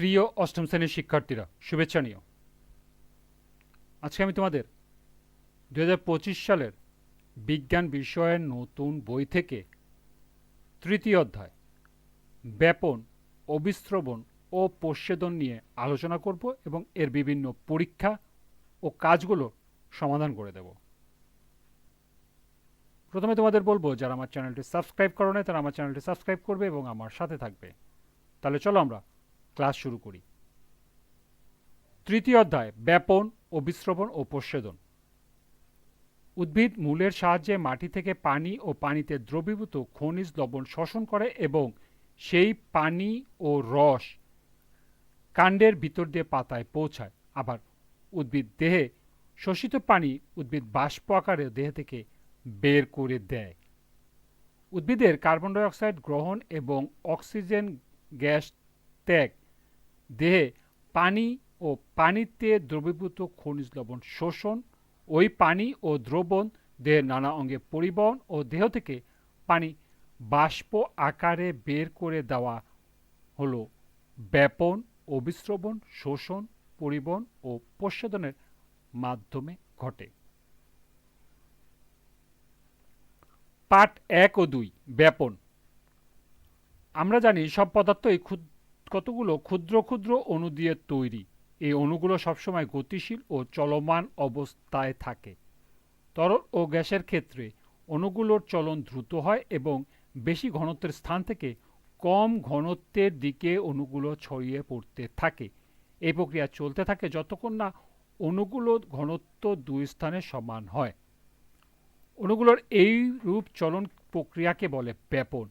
প্রিয় অষ্টম শ্রেণির শিক্ষার্থীরা, শুভেচ্ছা নিও। আজকে আমি তোমাদের দু পঁচিশ সালের বিজ্ঞান বিষয়ের নতুন বই থেকে তৃতীয় অধ্যায়, ব্যাপন অবিশ্রবণ ও প্রচ্ছেদন নিয়ে আলোচনা করব এবং এর বিভিন্ন পরীক্ষা ও কাজগুলো সমাধান করে দেব। প্রথমে তোমাদের বলব, যারা আমার চ্যানেলটি সাবস্ক্রাইব করো না তারা আমার চ্যানেলটি সাবস্ক্রাইব করবে এবং আমার সাথে থাকবে। তাহলে চলো আমরা ক্লাস শুরু করি। তৃতীয় অধ্যায়, ব্যাপন অবিশ্রবণ ও প্রচ্ছেদন। উদ্ভিদ মূলের সাহায্যে মাটি থেকে পানি ও পানিতে দ্রবীভূত খনিজ লবণ শোষণ করে এবং সেই পানি ও রস কাণ্ডের ভিতর দিয়ে পাতায় পৌঁছায়। আবার উদ্ভিদ দেহে শোষিত পানি উদ্ভিদ বাষ্প আকারে দেহ থেকে বের করে দেয়। উদ্ভিদের কার্বন ডাই অক্সাইড গ্রহণ এবং অক্সিজেন গ্যাস ত্যাগ দেহে পানি ও পানিতে দ্রবীভূত খনিজ লবণ শোষণ, ওই পানি ও দ্রবণ দেহের নানা অঙ্গে পরিবহন ও দেহ থেকে পানি বাষ্প আকারে বের করে দেওয়া হলো। ব্যাপন অবিশ্রবণ শোষণ, পরিবহন ও প্রচ্ছেদনের মাধ্যমে ঘটে। পাঠ এক ও দুই, ব্যাপন। আমরা জানি সব পদার্থই ক্ষুদ কতগুলো ক্ষুদ্র ক্ষুদ্র অণু দিয়ে তৈরি? এই অণুগুলো সবসময় গতিশীল ও চলমান অবস্থায় থাকে। তরল ও গ্যাসের ক্ষেত্রে অণুগুলোর চলন দ্রুত হয় এবং বেশি ঘনত্বের স্থান থেকে কম ঘনত্বের দিকে অণুগুলো ছড়িয়ে পড়তে থাকে। এই প্রক্রিয়া চলতে থাকে যতক্ষণ না অণুগুলো ঘনত্ব দুই স্থানে সমান হয়। অণুগুলোর এই রূপ চলন প্রক্রিয়াকে বলে ব্যাপন।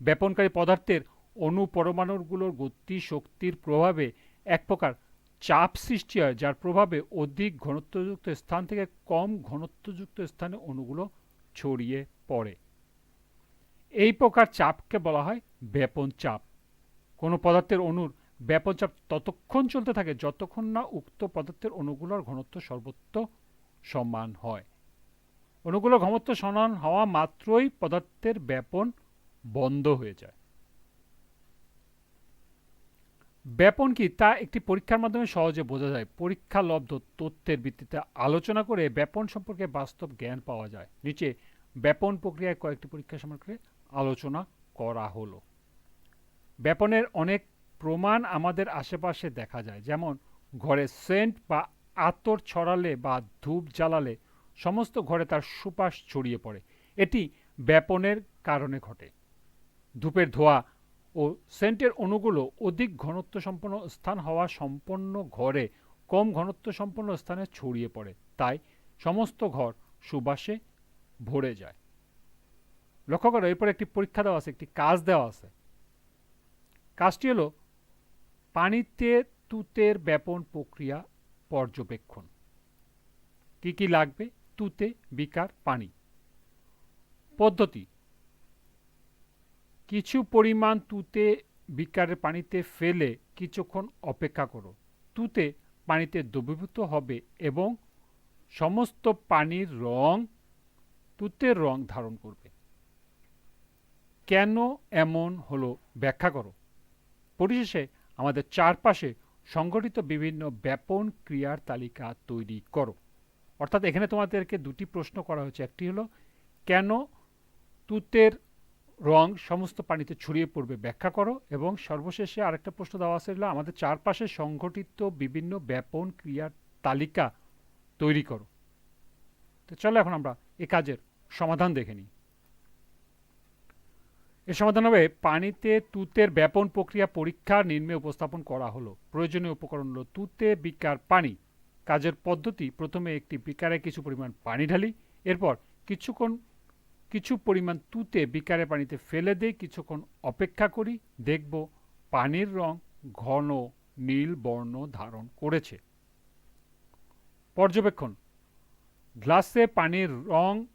ব্যাপনকারী পদার্থের অণু পরমাণুগুলোর গতি শক্তির প্রভাবে এক প্রকার চাপ সৃষ্টি হয়, যার প্রভাবে অধিক ঘনত্বযুক্ত স্থান থেকে কম ঘনত্বযুক্ত স্থানে অণুগুলো ছড়িয়ে পড়ে। এই প্রকার চাপকে বলা হয় ব্যাপন চাপ। কোনো পদার্থের অণুর ব্যাপন চাপ ততক্ষণ চলতে থাকে যতক্ষণ না উক্ত পদার্থের অণুগুলোর ঘনত্ব সর্বত্র সমান হয়। অণুগুলোর ঘনত্ব সমান হওয়া মাত্রই পদার্থের ব্যাপন বন্ধ হয়ে যায়। ব্যাপন কি তা একটি পরীক্ষার মাধ্যমে সহজে বোঝা যায়। পরীক্ষা লব্ধ তথ্যের ভিত্তিতে আলোচনা করে ব্যাপন সম্পর্কে বাস্তব জ্ঞান পাওয়া যায়। নিচে ব্যাপন প্রক্রিয়ায় কয়েকটি পরীক্ষা সম্পর্কে আলোচনা করা হলো। ব্যাপনের অনেক প্রমাণ আমাদের আশেপাশে দেখা যায়। যেমন, ঘরে সেন্ট বা আতর ছড়ালে বা ধূপ জ্বালালে সমস্ত ঘরে তার সুপাস ছড়িয়ে পড়ে। এটি ব্যাপনের কারণে ঘটে। ধূপের ধোয়া ও সেন্টের অণুগুলো অধিক ঘনত্ব সম্পন্ন স্থান হওয়া সম্পন্ন ঘরে কম ঘনত্ব সম্পন্ন স্থানে ছড়িয়ে পড়ে। তাই সমস্ত ঘর সুবাসে ভরে যায়। লক্ষ্য করো, এরপর একটি পরীক্ষা দেওয়া আছে, একটি কাজ দেওয়া আছে। কাজটি হলো পানিতে তুতের ব্যাপন প্রক্রিয়া পর্যবেক্ষণ। কি কি লাগবে? তুতে, বিকার, পানি। পদ্ধতি। কিছু পরিমাণ তুতে বিকারের পানিতে ফেলে কিছুক্ষণ অপেক্ষা করো। তুতে পানিতে দ্রবীভূত হবে এবং সমস্ত পানির রং তুতের রং ধারণ করবে। কেন এমন হলো ব্যাখ্যা করো। পরিশেষে আমাদের চারপাশে সংগঠিত বিভিন্ন ব্যাপন ক্রিয়ার তালিকা তৈরি করো। অর্থাৎ এখানে তোমাদেরকে দুটি প্রশ্ন করা হয়েছে। একটি হলো, কেন তুতের রং সমস্ত পানিতে ছড়িয়ে পড়বে। ব্যাখ্যা করো এবং সর্বশেষে আরেকটা প্রশ্ন দেওয়া আছে আমাদের চারপাশে সংঘটিত বিভিন্ন ব্যাপন ক্রিয়ার তালিকা তৈরি করো। তো চলো এখন আমরা এ কাজের সমাধান দেখে নিই। এর সমাধান হবে, পানিতে তুতের ব্যাপন প্রক্রিয়া পরীক্ষা নিম্নে উপস্থাপন করা হলো। প্রয়োজনীয় উপকরণ হলো তুতে বিকার পানি। কাজের পদ্ধতি, প্রথমে একটি বিকারে কিছু পরিমাণ পানি ঢালি, এরপর কিছুক্ষণ কিছু পরিমাণ তুতে বিকারে পানিতে ফেলে দেই, কিছুক্ষণ অপেক্ষা করি, দেখব পানির রং ঘন নীল বর্ণ ধারণ করেছে। পর্যবেক্ষণ, গ্লাসে পানির রং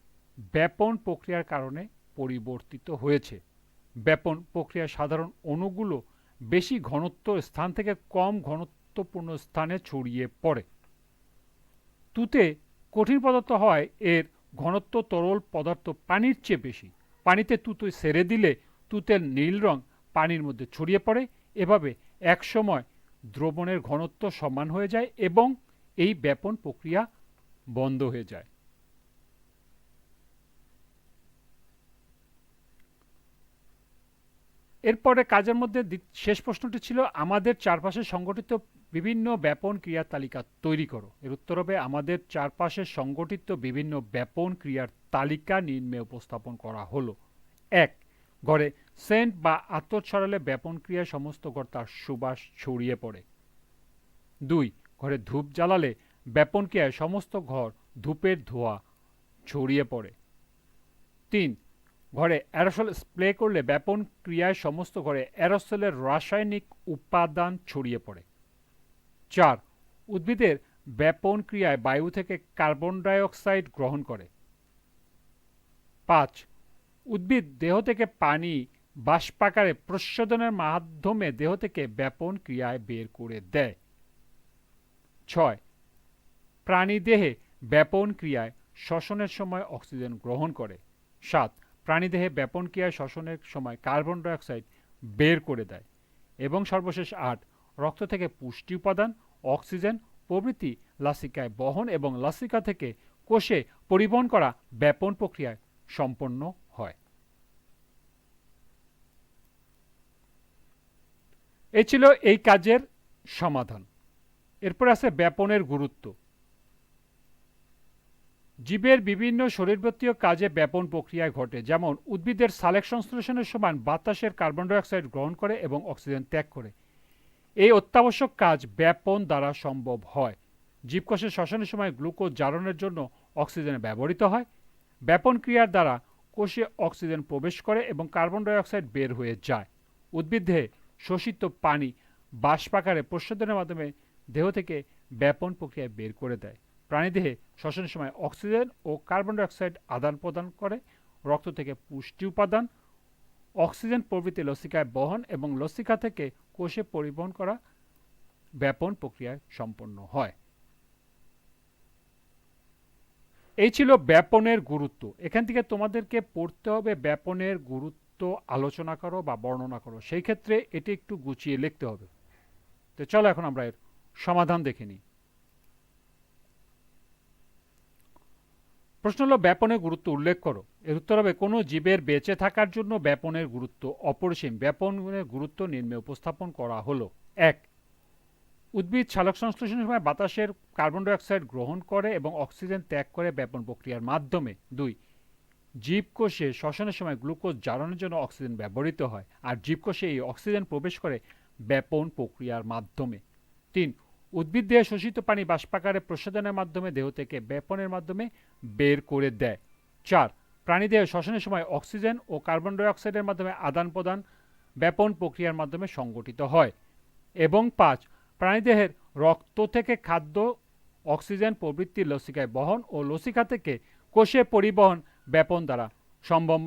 ব্যাপন প্রক্রিয়ার কারণে পরিবর্তিত হয়েছে। ব্যাপন প্রক্রিয়া সাধারণ অণুগুলো বেশি ঘনত্ব স্থান থেকে কম ঘনত্বপূর্ণ স্থানে ছড়িয়ে পড়ে। তুতে কঠিন পদার্থ হয়, এর ঘনত্ব তরল পদার্থ পানির চেয়ে বেশি। পানিতে তুতো সেরে দিলে তুতের নীল রং পানির মধ্যে ছড়িয়ে পড়ে, এভাবে এক সময় দ্রবণের ঘনত্ব সমান হয়ে যায় এবং এই ব্যাপন প্রক্রিয়া বন্ধ হয়ে যায়। এরপরে কাজের মধ্যে শেষ প্রশ্নটি ছিল, আমাদের চারপাশে সংগঠিত বিভিন্ন ব্যাপন ক্রিয়ার তালিকা তৈরি করো। এর উত্তর হবে আমাদের চারপাশে সংগঠিত বিভিন্ন ব্যাপন ক্রিয়ার তালিকা নিম্নে উপস্থাপন করা হলো। এক, ঘরে সেন্ট বা আতর ছড়ালে ব্যাপন ক্রিয়ায় সমস্ত ঘর তার সুবাস ছড়িয়ে পড়ে। দুই, ঘরে ধূপ জ্বালালে ব্যাপন ক্রিয়ায় সমস্ত ঘর ধূপের ধোঁয়া ছড়িয়ে পড়ে। তিন, ঘরে অ্যারোসল স্প্রে করলে ব্যাপন ক্রিয়ায় সমস্ত ঘরে অ্যারোসলের রাসায়নিক উপাদান ছড়িয়ে পড়ে। চার, উদ্ভিদের ব্যাপন ক্রিয়ায় বায়ু থেকে কার্বন ডাইঅক্সাইড গ্রহণ করে। পাঁচ, উদ্ভিদ দেহ থেকে পানি বাষ্পাকারে প্রস্বেদনের মাধ্যমে দেহ থেকে ব্যাপন ক্রিয়ায় বের করে দেয়। ছয়, প্রাণী দেহে ব্যাপন ক্রিয়ায় শ্বসনের সময় অক্সিজেন গ্রহণ করে। সাত প্রাণীদেহে ব্যাপন ক্রিয়ায় শ্বসনের সময় কার্বন ডাইঅক্সাইড বের করে দেয়। এবং সর্বশেষ আট, রক্ত থেকে পুষ্টি উপাদান অক্সিজেন, প্রভৃতি লাসিকায় বহন এবং লাসিকা থেকে কোষে পরিবহন করা ব্যাপন প্রক্রিয়ায় সম্পন্ন হয়। এই ছিল এই কাজের সমাধান। এরপর আছে ব্যাপনের গুরুত্ব। জীবের বিভিন্ন শরীরবৃত্তীয় কাজে ব্যাপন প্রক্রিয়ায় ঘটে, যেমন উদ্ভিদের সালেক সংশ্লেষণের সময় বাতাসের কার্বন ডাইঅক্সাইড গ্রহণ করে এবং অক্সিজেন ত্যাগ করে। এই অত্যাবশ্যক কাজ ব্যাপন দ্বারা সম্ভব হয়। জীবকোষের শ্বসনের সময় গ্লুকোজ জারণের জন্য অক্সিজেন ব্যবহৃত হয়। ব্যাপন ক্রিয়ার দ্বারা কোষে অক্সিজেন প্রবেশ করে এবং কার্বন ডাইঅক্সাইড বের হয়ে যায়। উদ্ভিদে শোষিত পানি বাষ্পাকারে প্রস্বেদনের মাধ্যমে দেহ থেকে ব্যাপন প্রক্রিয়ায় বের করে দেয়। প্রাণীদেহে শ্বসনের সময় অক্সিজেন ও কার্বন ডাইঅক্সাইড আদান প্রদান করে, রক্ত থেকে পুষ্টি উপাদান অক্সিজেন প্রভৃতি লসিকায় বহন এবং লসিকা থেকে কোষে পরিবহন করা ব্যাপন প্রক্রিয়ায় সম্পন্ন হয়। এই ছিল ব্যাপনের গুরুত্ব। এখান থেকে তোমাদেরকে পড়তে হবে ব্যাপনের গুরুত্ব আলোচনা করো বা বর্ণনা করো। সেই ক্ষেত্রে এটি একটু গুছিয়ে লিখতে হবে। তো চলো এখন আমরা এর সমাধান দেখে নিই। প্রশ্ন হলো, ব্যাপনের গুরুত্ব উল্লেখ করো। এর উত্তর হবে, কোনো জীবের বেঁচে থাকার জন্য ব্যাপনের গুরুত্ব অপরিসীম। ব্যাপনের গুরুত্ব নিম্নে উপস্থাপন করা হলো। এক, উদ্ভিদ সালোক সংশ্লেষণের সময় বাতাসের কার্বন ডাইঅক্সাইড গ্রহণ করে এবং অক্সিজেন ত্যাগ করে ব্যাপন প্রক্রিয়ার মাধ্যমে। দুই, জীবকোষে শ্বসনের সময় গ্লুকোজ জ্বালানোর জন্য অক্সিজেন ব্যবহৃত হয়, আর জীবকোষে এই অক্সিজেন প্রবেশ করে ব্যাপন প্রক্রিয়ার মাধ্যমে। তিন উদ্ভিদ দেহে শোষিত পানি বাষ্পাকারে প্রসাদনের মাধ্যমে দেহ থেকে ব্যাপনের মাধ্যমে বের করে দেয়। চার প্রাণীদেহে শ্বসনের সময় অক্সিজেন ও কার্বন ডাইঅক্সাইডের মাধ্যমে আদান প্রদান ব্যাপন প্রক্রিয়ার মাধ্যমে সংগঠিত হয়। এবং পাঁচ প্রাণীদেহের রক্ত থেকে খাদ্য, অক্সিজেন প্রবৃত্তি লসিকায় বহন ও লসিকা থেকে কোষে পরিবহন ব্যাপন দ্বারা সম্ভব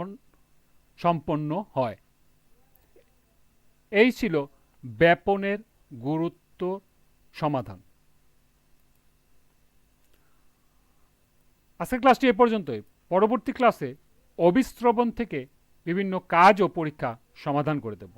সম্পন্ন হয়। এই ছিল ব্যাপনের গুরুত্ব সমাধান। আজকের ক্লাসটি এ পর্যন্তই। পরবর্তী ক্লাসে অবিশ্রবণ থেকে বিভিন্ন কাজ ও পরীক্ষা সমাধান করে দেব।